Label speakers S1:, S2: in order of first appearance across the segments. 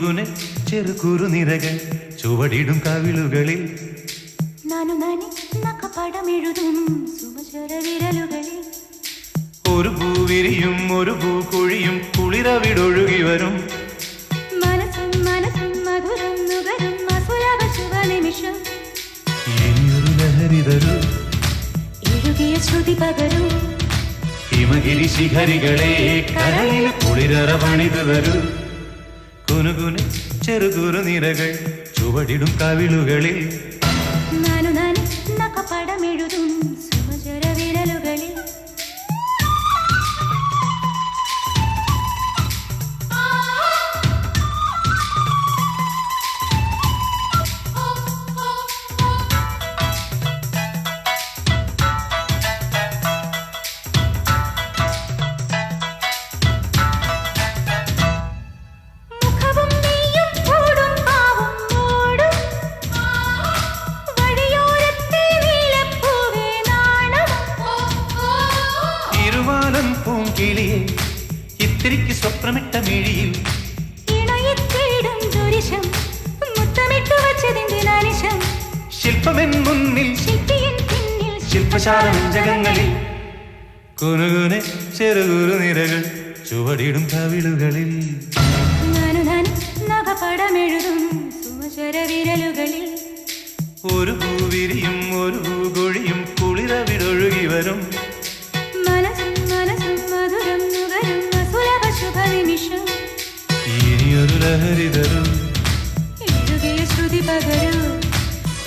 S1: കുനുകുനെ ചെറുകുരു നിരകൾ ചുവടിടും കവിളുകളിൽ.
S2: നാനു നാനി നക്കപ്പടമെഴുതും സുമചര
S1: ഒരു പൂവിരിയും ഒരു പൂക്കുഴിയും കുളിരവിടൊഴുകി വരും. ഹിമഗിരി ശിഖരികളെ കരയിൽ കുളിരറ പണിതു വരും കുനുകുനെ ചെറുകുറു നിരകൾ ചുവടിടും കവിളുകളിൽ.
S2: നാനു നാനു
S1: നക്കപ്പടമെഴുതും പൂങ്കിളിയെ ഇത്തിരിക്ക് സ്വപ്നമിട്ട മിഴിയിൽ. ശില്പമെൻ മുന്നിൽ ശില്പശാല കുനുകുനെ ചെറുകുറു നിരകൾ ചുവടിടും കവിളുകളിൽ. ഒരു
S2: അസുലഭ ശുഭ നിമിഷം
S1: ഇനിയൊരു ലഹരി തരും.
S2: എഴുതിയ ശ്രുതി പകരും.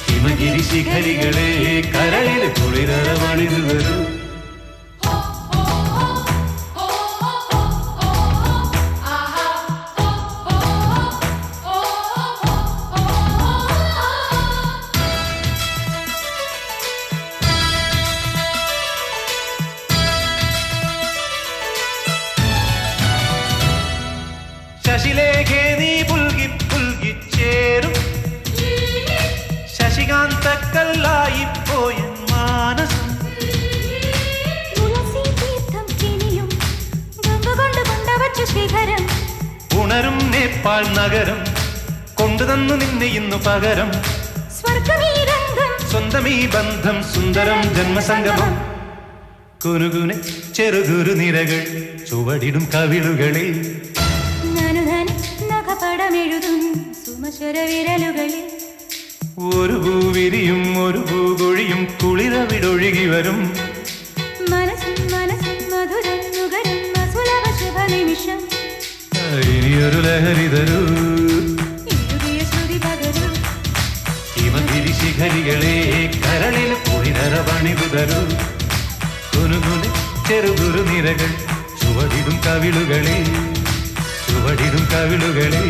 S1: ഹിമഗിരി ശിഖരികളെ കരളിൽ കുളിരറ നേപ്പാൾ നഗരം കൊണ്ടുതന്നു നിന്നെ ഇന്നു പകരം.
S2: സ്വർഗമീ രംഗം
S1: സ്വന്തം ഈ ബന്ധം സുന്ദരം ജന്മസംഗമം. കുനുകുനെ ചെറുകുരു നിരകൾ ചുവടിടും കവിളുകളിൽ.
S2: നഖപടമെഴുതും സുമചര വിരലുകളിൽ.
S1: ഒരു പൂവിരിയും ഒരു പൂകൊഴിയും കുളിരവിടൊഴുകി വരും.
S2: മനസ്സും മനസ്സും മധുരം നുകരും അസുലഭ
S1: ലഹരി
S2: ലഹരിതരു
S1: ഹിമഗിരി ശിഖരികളെ കരളിൽ കുളിരറ പണിതുതരു തരൂ. കുനുകുനെ ചെറുകുരു നിരകൾ ചുവടിടും കവിളുകളെ ചുവടിടും കവിളുകളിൽ